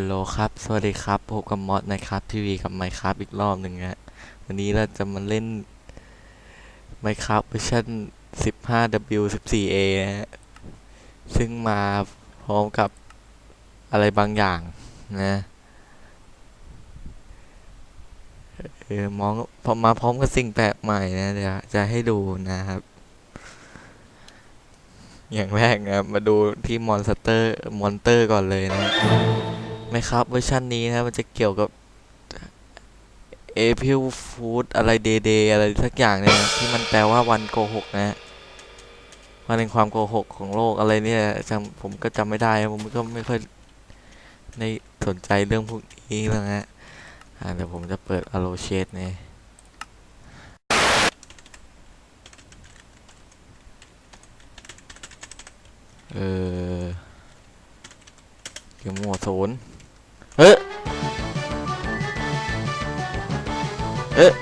ลโหลครับ สวัสดีครับ พบกับมอสนะครับทีวีกับไมค์ครับอีกรอบหนึ่งฮะ วันนี้เราจะมาเล่นไมค์ครับเวอร์ชัน 15W14A นะฮะ ซึ่งมาพร้อมกับอะไรบางอย่างนะเออมองพอมาพร้อมกับสิ่งแปลกใหม่นะเดี๋ยวจะให้ดูนะครับ อย่างแรกนะมาดูที่มอนสเตอร์ มอนเตอร์ก่อนเลยนะ ไหมครับเวอร์ชันนี้นะครับมันจะเกี่ยวกับเอพิลฟูดอะไรเดย์เดย์อะไรสักอย่างเนี่ยที่มันแปลว่าวันโกหกนะ วันแห่งความโกหกของโลกอะไรเนี่ยจำผมก็จำไม่ได้ผมก็ไม่ค่อยในสนใจเรื่องพวกนี้แล้วนะเดี๋ยวผมจะเปิดอโลเชตเนี่ยเออเกมหมดศูนย์ เฮ้ยเอ๊ะ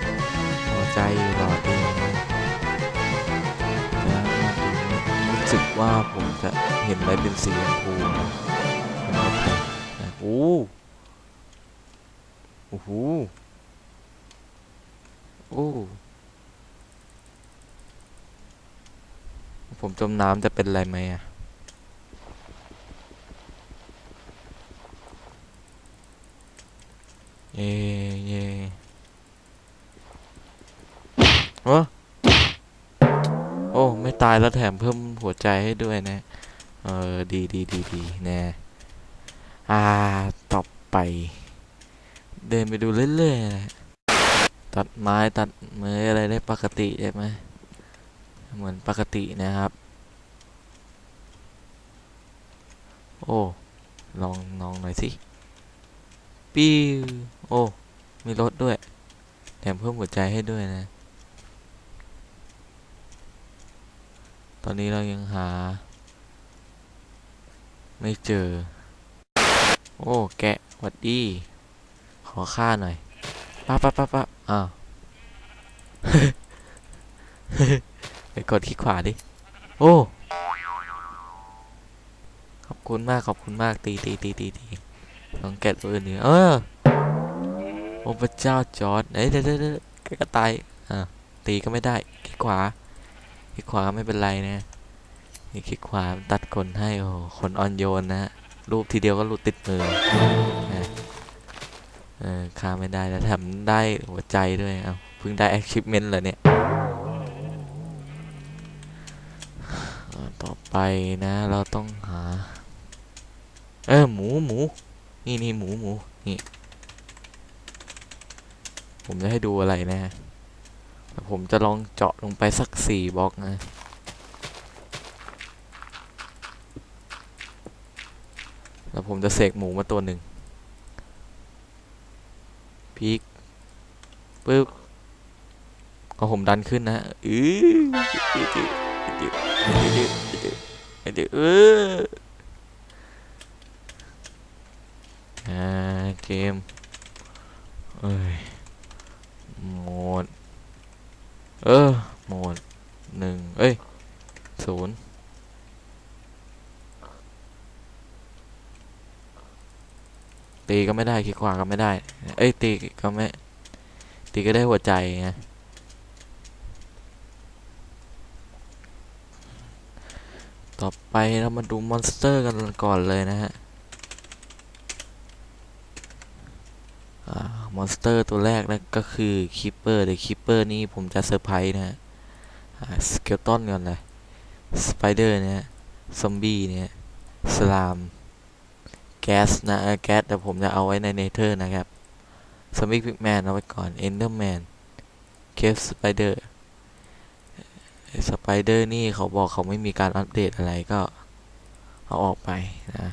หัวใจหลอดเองนะแล้วมรู้สึกว่าผมจะเห็นอะไรเป็นสีชมพูนะนะโอ้โอ้โหโอ้ผมจมน้ำจะเป็นอะไรไหมอะ เย่เย่โอ้โอ้ ไม่ตายแล้วแถมเพิ่มหัวใจให้ด้วยนะ เออ ดีดีดีดีน่อ่า ต่อไป เดินไปดูเรื่อยๆนะตัดไม้ตัดเมยอะไรได้ปกติใช่ไหมเหมือนปกตินะครับ โอ้ ลองลองหน่อยสิ ปิ้วโอ้ มีรถด้วย แถมเพิ่มหัวใจให้ด้วยนะ ตอนนี้เรายังหา ไม่เจอ โอ้ แกะวัดดี ขอค่าหน่อยป้าป้าป้าป้าอ้าวไปกดคลิกขวาดิ โอ้ ขอบคุณมาก ขอบคุณมาก ตีตีตีตีตี ลองแกะตัวอื่นดิเออโอ้พระเจ้าจอร์ดเอ้ยเดี๋ยวเดี๋ยวเดี๋ยวแกก็ตายอะตีก็ไม่ได้คลิกขวาคลิกขวาไม่เป็นไรนะนี่คลิกขวาตัดขนให้โอ้โหขนอ่อนโยนนะรูปทีเดียวก็หลุดติดมือเออฆ่าไม่ได้แล้วแถมได้หัวใจด้วยเอ้าเพิ่งได้ achievement เหรอเนี่ยต่อไปนะ เราต้องหา เออหมูหมู นี่นี่หมูหมูนี่ ผมจะให้ดูอะไรนะแต่ผมจะลองเจาะลงไปสักสี่บล็อกนะแล้วผมจะเสกหมูมาตัวหนึ่งพีกปึ๊บก็ผมดันขึ้นนะอือเออ อ่าเกม เอ้ยโหมด เออโหมดหนึ่งเอ้ยศูนย์ตีก็ไม่ได้คลิกขวาก็ไม่ได้ เอ้ยตีก็ไม่ ตีก็ได้หัวใจไงต่อไปเรามาดูมอนสเตอร์กันก่อนเลยนะฮะ มอนสเตอร์ตัวแรกนะก็คือคิปเปอร์เดี๋ยวคิปเปอร์นี่ผมจะเซอร์ไพรส์นะฮะสเกลตันก่อนเลยสไปเดอร์เนี่ยซอมบี้เนี่ยสลามแก๊สนะแก๊สแต่ผมจะเอาไว้ในเนเธอร์นะครับสมิกพิกแมนเอาไว้ก่อนเอนเดอร์แมนเคฟสไปเดอร์สไปเดอร์นี่เขาบอกเขาไม่มีการอัปเดตอะไรก็เอาออกไปนะ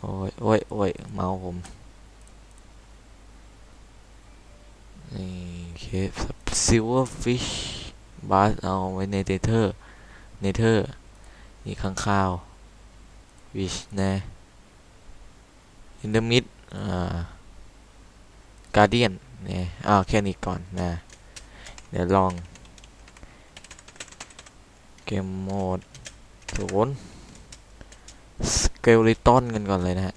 โอ้ยโอ้ยโอ้ยเมาผมนี่เคฟซิลเวอร์ฟิชบาสเอาไว้ในเนเธอร์เนเธอร์นี่ข้างข้าววิชนะอินเดอร์มิดอ่าการเดียนเนี่ยอ้าวแค่นี้ก่อนนะ เดี๋ยวลอง เกมโหมดศูนย์ส เกลลิตอนกันก่อนเลยนะฮะ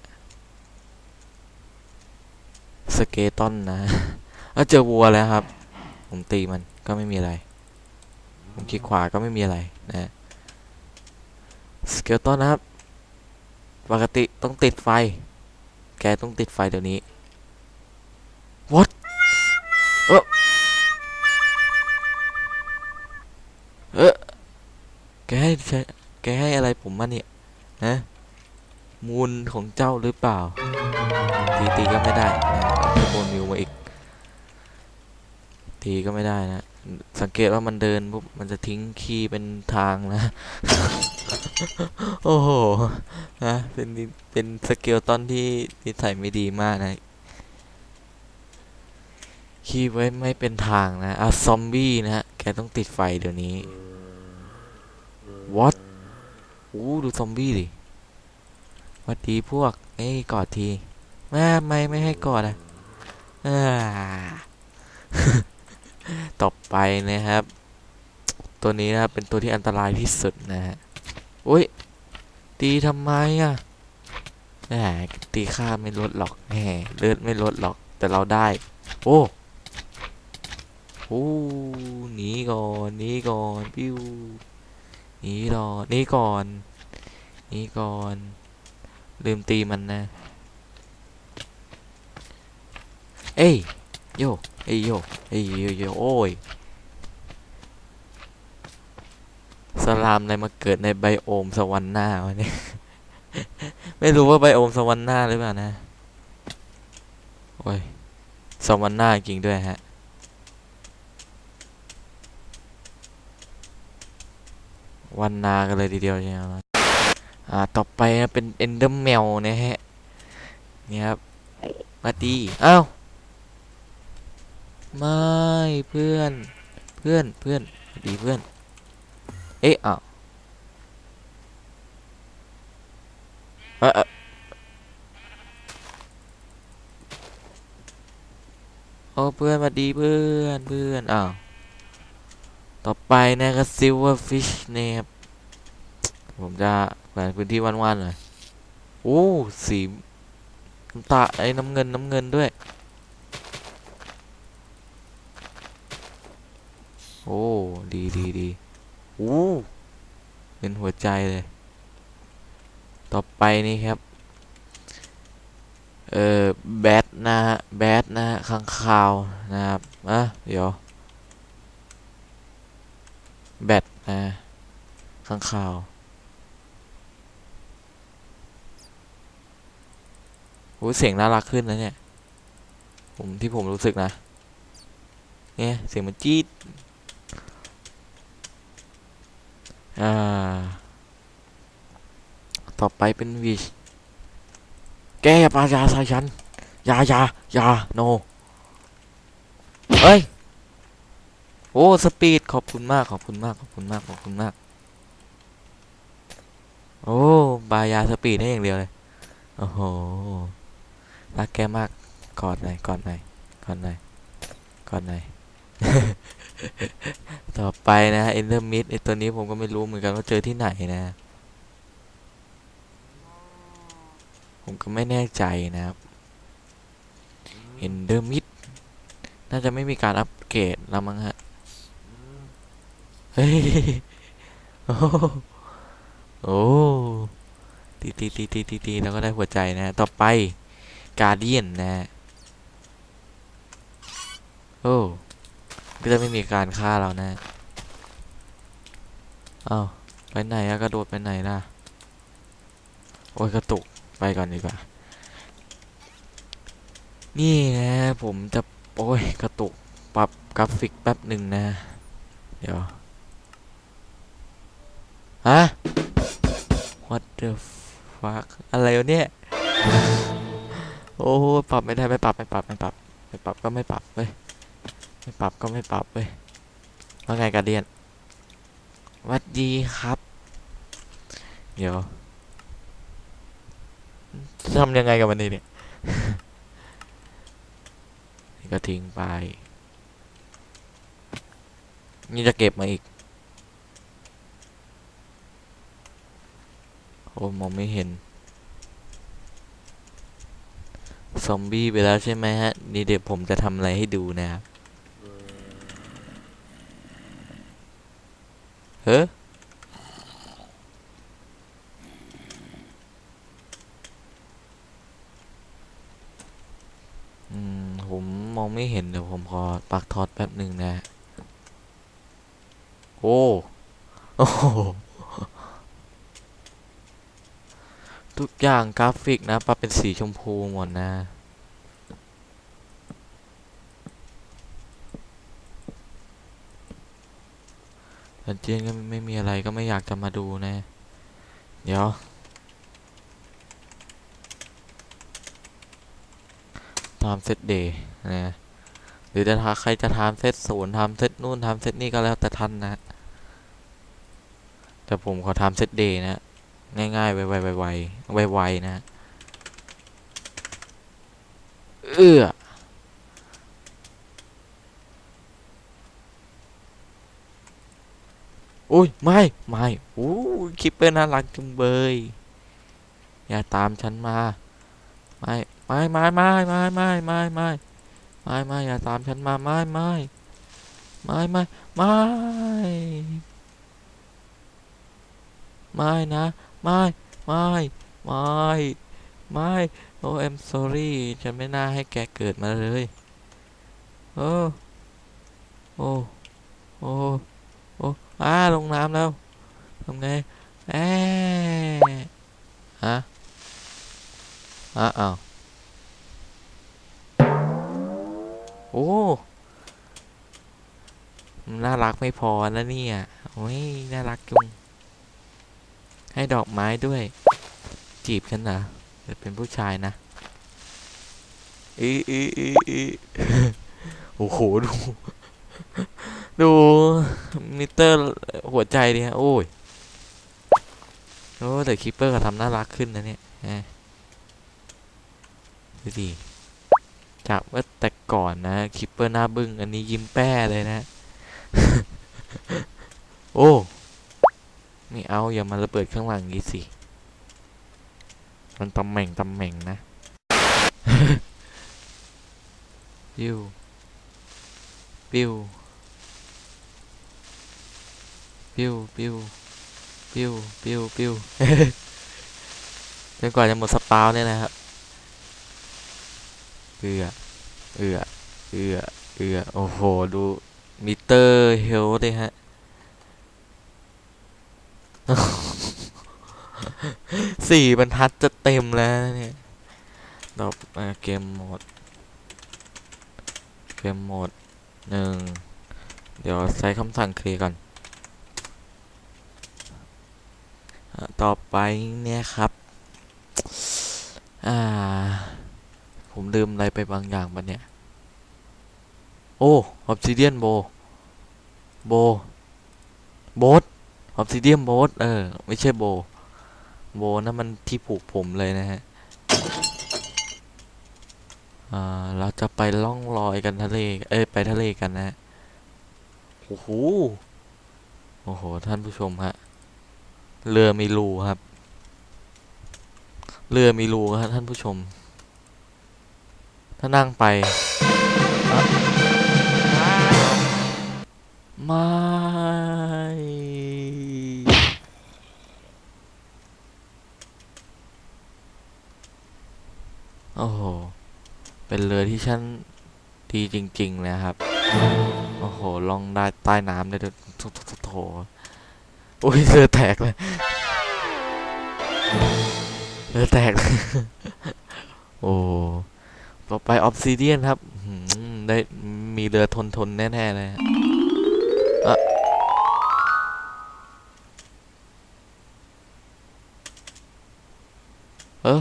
สเกตอนนะเอาเจอวัวแล้วครับ ผมตีมันก็ไม่มีอะไร ผมคลิกขวาก็ไม่มีอะไรนะ สเกลตอนนะครับ ปกติต้องติดไฟ แกต้องติดไฟเดี๋ยวนี้ what เออเออแกให้ใช้แกให้อะไรผมมาเนี่ยนะ ลของเจ้าหรือเปล่า ตีตีก็ไม่ได้นะโบนมิวมาอีก ตีก็ไม่ได้นะ สังเกตว่ามันเดินปุ๊บมันจะทิ้งคีย์เป็นทางนะ โอ้โห นะ เป็นเป็นสเกลตอนที่นิสัยไม่ดีมากนะคีย์ไว้ไม่เป็นทางนะอะซอมบี้นะฮะ แกต้องติดไฟเดี๋ยวนี้ what อู้ดูซอมบี้ดิ วัดดีพวก เอ้ยกอดทีแม่ไม่ไม่ให้กอดอะต่อไปนะครับ ตัวนี้นะครับเป็นตัวที่อันตรายที่สุดนะฮะอุ้ยตีทำไมอะแหมตีค่าไม่ลดหรอกแหมเลือดไม่ลดหรอกแต่เราได้ โอ้โอ้หนีก่อนหนีก่อนปิ้วหนีรอหนีก่อนหนีก่อน ลืมตีมันนะ เอ้ยโยเอ้ยโยเอ้ยโยโยโอ้ยสลามอะไรมาเกิดในไบโอมสวรรค์หน้าวะเนี่ยไม่รู้ว่าไบโอมสวรรค์หน้าหรือเปล่านะ โอ้ยสวรรค์หน้าจริงด้วยฮะวันนากันเลยทีเดียวใช่ไหม อ่าต่อไปนะเป็นเอนเดอร์แมวนะฮะนี่ครับมาดีอ้าวไม่เพื่อนเพื่อนเพื่อนดีเพื่อน เอ๊ะอ้าวเอ่อเอ่อโอ้เพื่อนสวัสดีเพื่อนเพื่อนอ้าวต่อไปนะก็ซิลเวอร์ฟิชนะครับ ผมจะแขวนพื้นที่ว่านๆหน่อยโอ้สีน้ำตาไอ้น้ำเงินน้ำเงินด้วย โอ้ ดีดีดีโอ้เป็นหัวใจเลย ต่อไปนี่ครับ เอ่อ แบทนะฮะ แบทนะฮะข้างคาวนะครับอะเดี๋ยว แบทนะข้างคาว โอ้เสียงน่ารักขึ้นนะเนี่ย ผมที่ผมรู้สึกนะ เนี่ยเสียงมันจี๊ด อ่า ต่อไปเป็นวิช แกอย่าปายาใส่ฉัน ยายายาโน เฮ้ย โอ้ สปีด ขอบคุณมาก ขอบคุณมาก ขอบคุณมาก ขอบคุณมาก โอ้ บายาสปีดได้อย่างเดียวเลย โอ้โห รักแกมาก กอดหน่อย กอดหน่อย กอดหน่อย กอดหน่อย ต่อไปนะเอนเดอร์มิดไอตัวนี้ผมก็ไม่รู้เหมือนกันว่าเจอที่ไหนนะ ผมก็ไม่แน่ใจนะครับเอนเดอร์มิดน่าจะไม่มีการอัปเกรดแล้วมั้งฮะ เฮ้ย โอ้โหโอ้ตีตีตีตีตีตีแล้วก็ได้หัวใจนะ ต่อไป การเดียนนะโอ้ก็จะไม่มีการฆ่าเรานะอ้าไปไหนอะกระโดดไปไหนล่ะ โอ้ยกระตุกไปก่อนดีกว่า นี่นะ ผมจะโอ้ยกระตุกปรับกราฟิกแป๊บหนึ่งนะ เดี๋ยวฮะ what the fuck อะไรเนี่ย โอ้ปรับไม่ได้ไม่ปรับไม่ปรับไม่ปรับไม่ปรับก็ไม่ปรับเว้ยไม่ปรับก็ไม่ปรับเว้ยว่าไงการเดียนหวัดดีครับ เดี๋ยวจะทำยังไงกับมันดีเนี่ยก็ทิ้งไป นี่จะเก็บมาอีก โอ้มองไม่เห็น ซอมบี้ไปแล้วใช่ไหมฮะ นี่เดี๋ยวผมจะทำอะไรให้ดูนะครับเฮ้ยผมมองไม่เห็น เดี๋ยวผมขอปักทอดแป๊บหนึ่งนะ โอ้ โอ้โห ทุกอย่างกราฟิกนะปรับเป็นสีชมพูหมดนะแต่เจนก็ไม่มีอะไรก็ไม่อยากจะมาดูนะ เดี๋ยว ทำเซตเดย์นะ หรือจะทาใครจะทำเซตศูนย์ทำเซตนู่นทำเซตนี่ก็แล้วแต่ท่านนะ แต่ผมขอทำเซตเดย์นะ ง่ายๆไวๆไวๆไวๆนะ เอื้ออุ้ย ไม่ ไม่อู้คิปเปอร์น่ารักจุงเบยอย่าตามฉันมา ไม่ไม่ไม่ไม่ไม่ไม่ไม่ไม่ไม่ไม่อย่าตามฉันมาไม่ไม่ไม่ไม่ไม่ไม่นะ ไม่ไม่ไม่ไม่โอ้ I'm sorry ฉันไม่น่าให้แกเกิดมาเลยโอ้โอ้โอ้โอ้อ้าลงน้ำแล้วทำไงแอะฮะอ้าอ้าวโอ้มันน่ารักไม่พอนะเนี่ยโอ้ยน่ารักจุง ให้ดอกไม้ด้วย จีบฉันนะแต่เป็นผู้ชายนะอีอีอีอีโอ้โห ดู ดู มิเตอร์หัวใจดิฮะ โอ้ย โอ้ แต่คิปเปอร์ก็ทำน่ารักขึ้นนะเนี่ยดูดิจากเมื่อแต่ก่อนนะคิปเปอร์หน้าบึ้ง อันนี้ยิ้มแป้เลยนะ โอ้ ไม่เอาอย่ามาระเบิดข้างหลังนี้สิ มันตำแหน่งตำแหน่งนะปิวปิวปิวปิวปิวปิวปิวจนกว่าจะหมดสปาวเนี่ยนะครับเอือเอือเอือเอือโอ้โห ดูมิเตอร์เฮลเลยฮะ สี่บรรทัดจะเต็มแล้วเนี่ยดอกมาเกมโหมด เกมโหมดหนึ่ง เดี๋ยวใช้คำสั่งเคลียร์ก่อนอต่อไปเนี่ยครับ อ่า ผมลืมอะไรไปบางอย่างปะเนี่ย โอ้ออ s ซิเดียนโบ โบ โบส ออ s ซิเดียนโบสเออ ไม่ใช่โบ โบนั่นมันที่ผูกผมเลยนะฮะอ่าเราจะไปล่องลอยกันทะเล เอ้ย ไปทะเลกันนะโอ้โห โอ้โห ท่านผู้ชมฮะ เรือมีรูครับ เรือมีรูครับท่านผู้ชม ถ้านั่งไป เป็นเรือที่ชั้นดีจริง ๆ นะครับ โอ้โห ลองได้ใต้น้ำได้ด้วยโถโถโถโถโอ้ยเรือแตกเลยเรือแตก โอ้ต่อไปออ s ซิเดียนครับได้มีเรือทนทนแน่ ๆ เลยอะเออ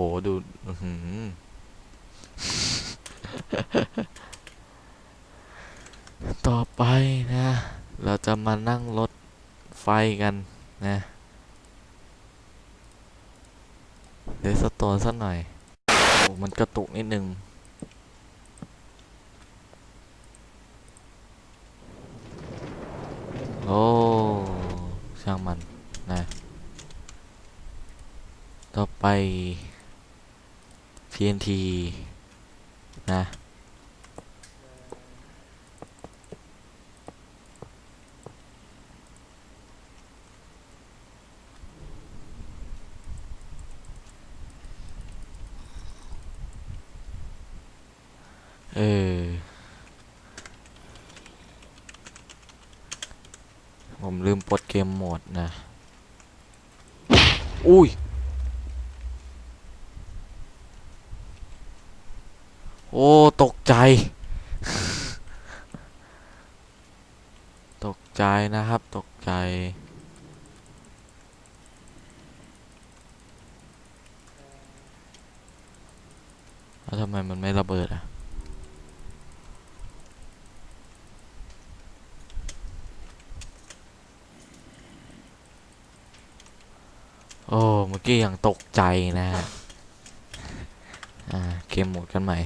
โหดูต่อไปนะ เราจะมานั่งรถไฟกันนะเดี๋ยวสตอนสักหน่อย โอ้มันกระตุกนิดนึง โอ้ ช่างมันนะ ต่อไป TNT นะเออ ผมลืมปลดเกมโหมดนะ อุ้ย อ้ ตกใจ ตกใจนะครับ ตกใจ แล้วทำไมมันไม่ระเบิดอะโอ้เมื่อกี้ยังตกใจนะฮะ อ่า เกมโหมดกันใหม่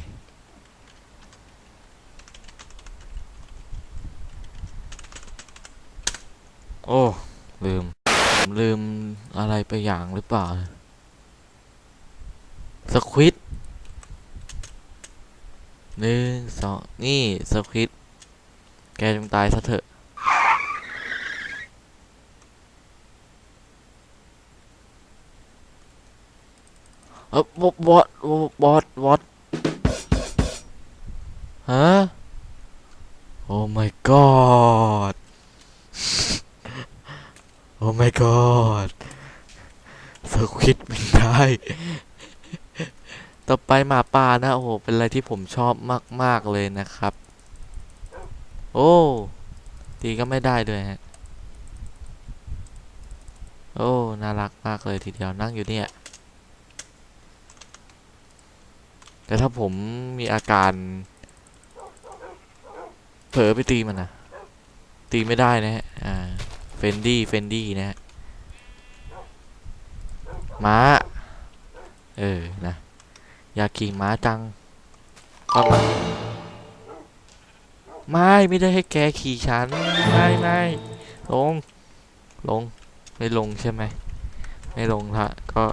โอ้ ลืม ลืมอะไรไปอย่างหรือเปล่า สควิตหนึ่งสองนี่ สควิตแกจงตายซะเถอะเออบอบอสบอสบอสฮะ โอ้ my god โอ้ my god สควิดมันได้ ต่อไปหมาป่านะ โอ้โห เป็นอะไรที่ผมชอบมาก ๆ เลยนะครับ โอ้ ตีก็ไม่ได้ด้วยฮะ โอ้ น่ารักมากเลยทีเดียวนั่งอยู่เนี่ย แต่ถ้าผมมีอาการ เผลอไปตีมันนะตีไม่ได้นะฮะ อ่า ฟนดี้เฟนดี้นะฮะม้า เออ นะ อยากขี่ม้าจังก็มาไม่ไม่ได้ให้แกขี่ฉัน ไม่ไม่ลง ลง ไม่ลงใช่ไหม ไม่ลงละก็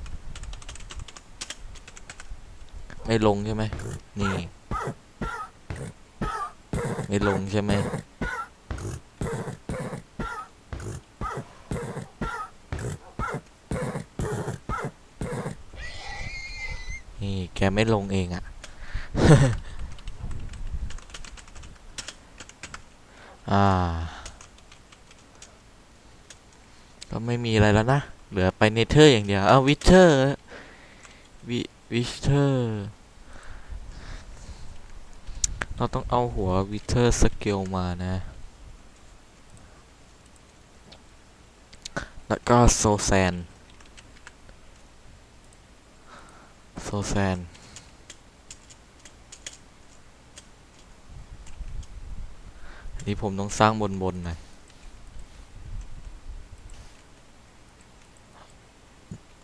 ไม่ลงใช่ไหมนี่ ไม่ลงใช่ไหม แกไม่ลงเองอะอ่า ก็ไม่มีอะไรแล้วนะ เหลือไปเนเธอร์อย่างเดียวเอาวิเทอร์วิวิเทอร์ เราต้องเอาหัววิเทอร์สเกลมานะ แล้วก็โซแซน โซแซนอันนี้ผมต้องสร้างบนบนหน่อย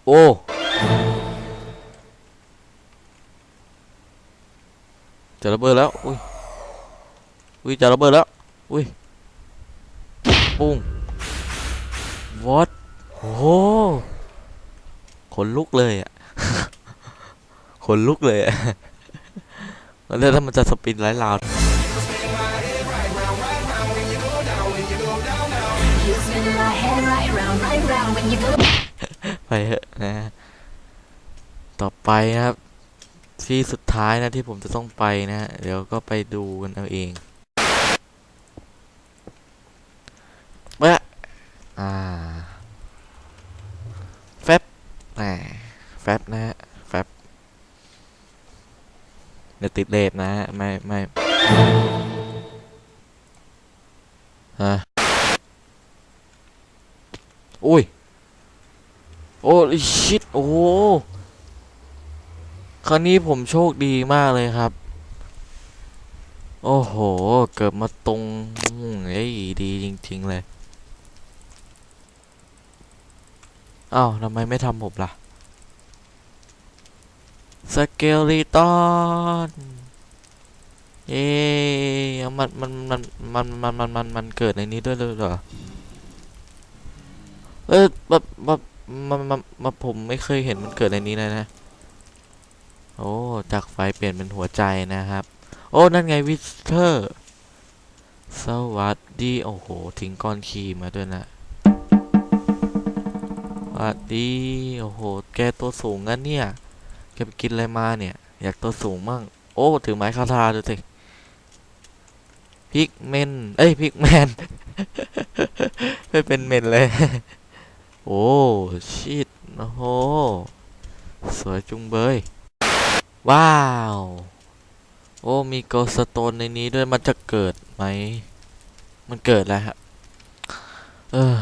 โอ้จะระเบิดแล้ว อุ้ย อุ้ยจะระเบิดแล้ว อุ้ย ปุ้ง what โอ้ขนลุกเลยอะ ขนลุกเลยอะแล้วถ้ามันจะสปินไร้ลาวไปเถอะนะ ต่อไปนะครับ ที่สุดท้ายนะที่ผมจะต้องไปนะ เดี๋ยวก็ไปดูกันเอาเองเมื่อ่า แฟบแหมแฟบนะฮะ เดี๋ยวติดเลทนะฮะไม่ไม่ฮะอุ้ย โอ้ยชิตโอ้โครั้งนี้ผมโชคดีมากเลยครับ โอ้โห เกิดมาตรงเอ้ยดีจริง ๆ เลย อ้าวทำไมไม่ทำผมล่ะ สเกลิตอนเย้มันมันมันมันมันมันมันมันเกิดในนี้ด้วยเลยเหรอ เออแบบแบบมามามาผมไม่เคยเห็นมันเกิดในนี้เลยนะ โอ้จากไฟเปลี่ยนเป็นหัวใจนะครับ โอ้ นั่นไงวิสเทอร์ สวัสดี โอ้โห ทิ้งก้อนคีมาด้วยนะสวัสดี โอ้โห แกตัวสูงงั้นเนี่ย แกไปกินอะไรมาเนี่ย อยากตัวสูงมั่ง โอ้ ถือไม้คาทาดูสิพิกเมน เอ้ยพิกแมน ไม่เป็นเมนเลย โอ้ชิดโอ้โห สวยจุงเบย ว้าว โอ้ มีโกลสโตนในนี้ด้วย มันจะเกิดไหม มันเกิดแล้วฮะ เออ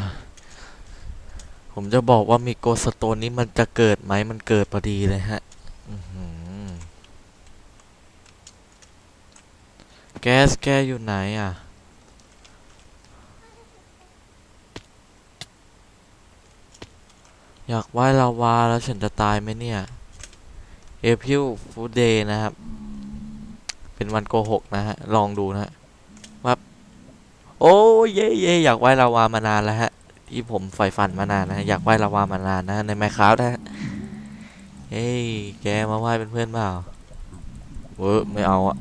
ผมจะบอกว่ามีโกลสโตนนี้มันจะเกิดไหม มันเกิดพอดีเลยฮะ อื้อหือ แก๊สแกอยู่ไหนอะ อยากว่ายลาวาแล้วฉันจะตายไหมเนี่ย เอพิลฟูเดย์นะครับ เป็นวันโกหกนะฮะ ลองดูนะฮะวับโอ้เย่เย่อยากว่ายลาวามานานแล้วฮะ ที่ผมใฝ่ฝันมานานนะอยากว่ายลาวามานานนะในไมค์คราฟนะฮะเฮ้ยแกมาว่ายเป็นเพื่อนเปล่าเวอร์ไม่เอาอะ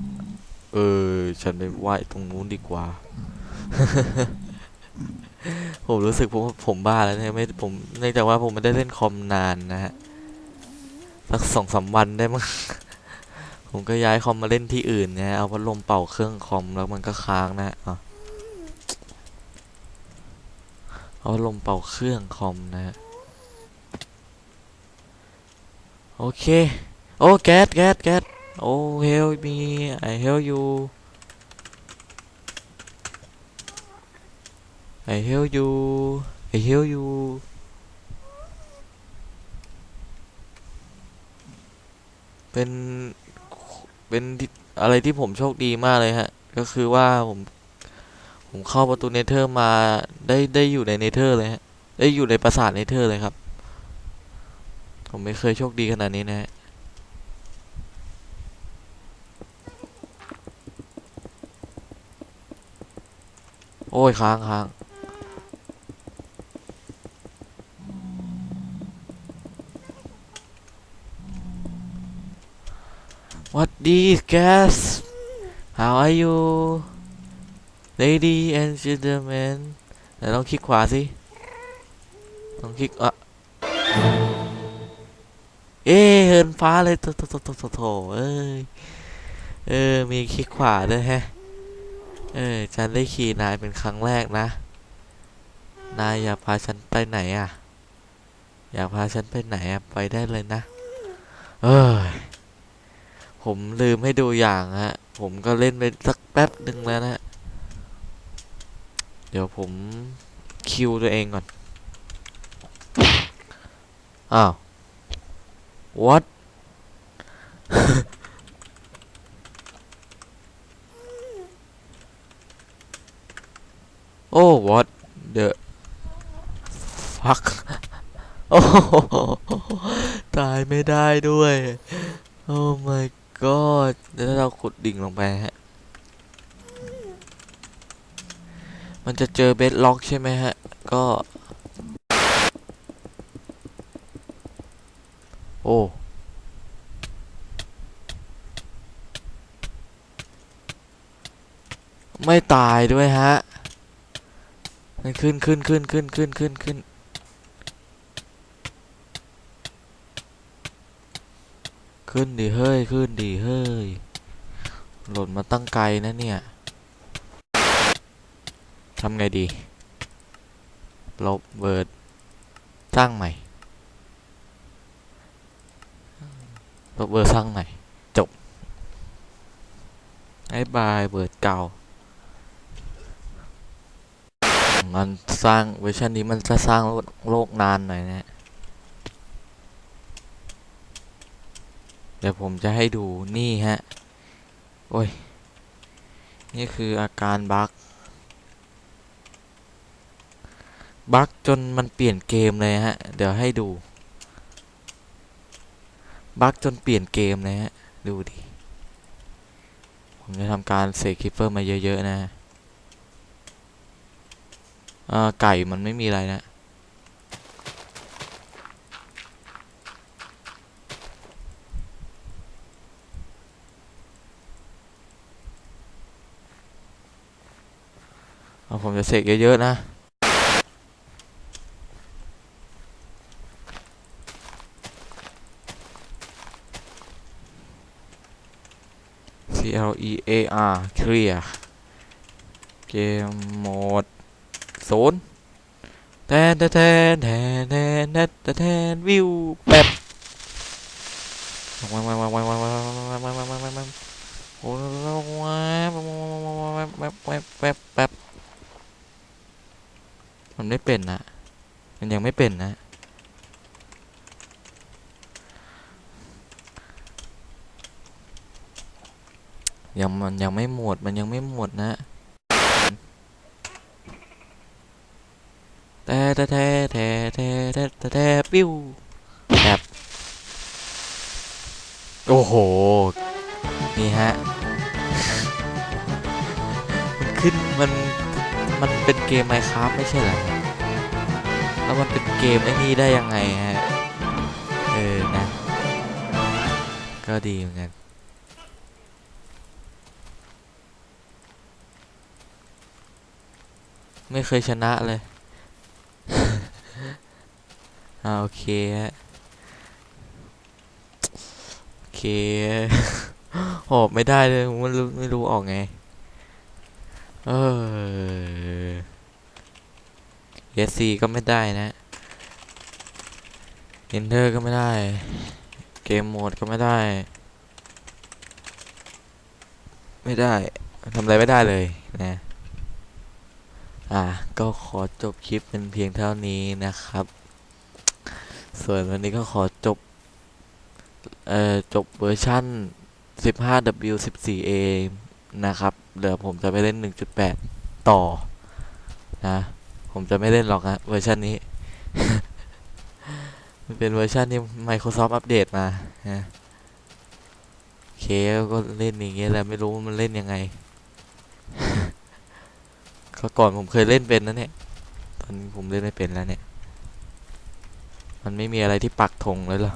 เออ ฉันไปว่ายตรงนู้นดีกว่า ผมรู้สึกผมผมบ้าแล้วเนี่ยไม่ผมเนื่องจากว่าผมไม่ได้เล่นคอมนานนะฮะสักสองสามวันได้มั้งผมก็ย้ายคอมมาเล่นที่อื่นนะเอาพัดลมเป่าเครื่องคอมแล้วมันก็ค้างนะอะเอาพัดลมเป่าเครื่องคอมนะฮะโอเค โอ้แก๊สแก๊สแก๊ส โอ้เฮลมีไอเฮลยู I hear you I hear you เป็น เป็นอะไรที่ผมโชคดีมากเลยฮะ ก็คือว่าผม ผมเข้าประตูเนเธอร์มาได้ได้อยู่ในเนเธอร์เลยฮะ ได้อยู่ในปราสาทเนเธอร์เลยครับ ผมไม่เคยโชคดีขนาดนี้นะฮะ โอ้ยค้างค้าง What these guys How are you Lady and gentlemen ไหนลองคลิกขวาสิลองคลิกอะเอ๊ะเหินฟ้าเลยโถโถโถโถโถโถเอ้ยเออมีคลิกขวาด้วยแฮะ เออฉันได้ขี่นายเป็นครั้งแรกนะ นายอยากพาฉันไปไหนอะ อยากพาฉันไปไหนอะ ไปได้เลยนะ เอ้ยผมลืมให้ดูอย่างฮะ ผมก็เล่นไปสักแป๊บหนึ่งแล้วนะ เดี๋ยวผมคิวตัวเองก่อน อ้าว what โอ้ what the fuck โอ้โหตายไม่ได้ด้วย โอ้ my god เดี๋ยวเราขุดดิ่งลงไปฮะ มันจะเจอเบสล็อกใช่ไหมฮะ ก็ โอ้ไม่ตายด้วยฮะ ขึ้นขึ้นขึ้นขึ้นขึ้นขึ้นขึ้นขึ้นดิเฮ้ย ขึ้นดิเฮ้ย หล่นมาตั้งไกลนะเนี่ยทำไงดี ลบเบิร์ดสร้างใหม่ ลบเบิร์ดสร้างใหม่ จบไอ้บายเบิร์ดเก่า มันสร้างเวอร์ชันนี้มันจะสร้างโลกโลกนานหน่อยนะเดี๋ยวผมจะให้ดูนี่ฮะ โอ้ย นี่คืออาการบั๊กบั๊กจนมันเปลี่ยนเกมเลยฮะ เดี๋ยวให้ดู บั๊กจนเปลี่ยนเกมเลยฮะ ดูดิ ผมจะทำการเสกคิปเปอร์มาเยอะ ๆ นะ อไก่มันไม่มีอะไรนะ เอาผมจะเสกเยอะ ๆ นะี L E A R clear เกมโหมด ศูนย์แทนแทนแทนแทนแทนแทนแทนวิวแบบโอ้ยแป๊าแป๊บแป๊บแป๊ามันไมาเป็นนามัายังไม่เป็นนะ ยังมันยังไม่หมด มันยังไม่หมดนะ แท้แท้แท้แท้แท้แท้ปิ้วแบบโอ้โห นี่ฮะ มันขึ้น มัน มันเป็นเกมไมค้ารัไม่ใช่เหรอ แล้วมันเป็นเกมไอ้นี่ได้ยังไงฮะ เออ นะ ก็ดีเหมือนกันไม่เคยชนะเลย อ่าโอเคฮะโอเคออกไม่ได้เลยผมไม่รู้ไม่รู้ออกไง เออเอสซีก็ไม่ได้นะเอนเตอร์ก็ไม่ได้ เกมโหมดก็ไม่ได้ ไม่ได้ทำอะไรไม่ได้เลยนะ อะก็ขอจบคลิปเป็นเพียงเท่านี้นะครับ ส่วนวันนี้ก็ขอจบ เอ่อ จบเวอร์ชั่น 15W14A นะครับ เดี๋ยวผมจะไปเล่น 1.8 ต่อ นะ ผมจะไม่เล่นหรอกนะเวอร์ชันนี้ มันเป็นเวอร์ชันที่ Microsoft อัปเดตมานะโอเคก็เล่นอย่างเงี้ยแหละไม่รู้ว่ามันเล่นยังไง ก็ก่อนผมเคยเล่นเป็นนะเนี่ย ตอนนี้ผมเล่นไม่เป็นแล้วเนี่ย มันไม่มีอะไรที่ปักธงเลยเหรอ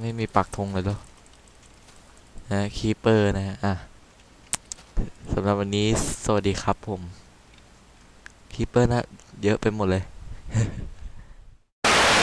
ไม่มีปักธงเลยเหรอ นะคีเปอร์นะฮะ อะสำหรับวันนี้ สวัสดีครับผม คีเปอร์นะ เยอะไปหมดเลย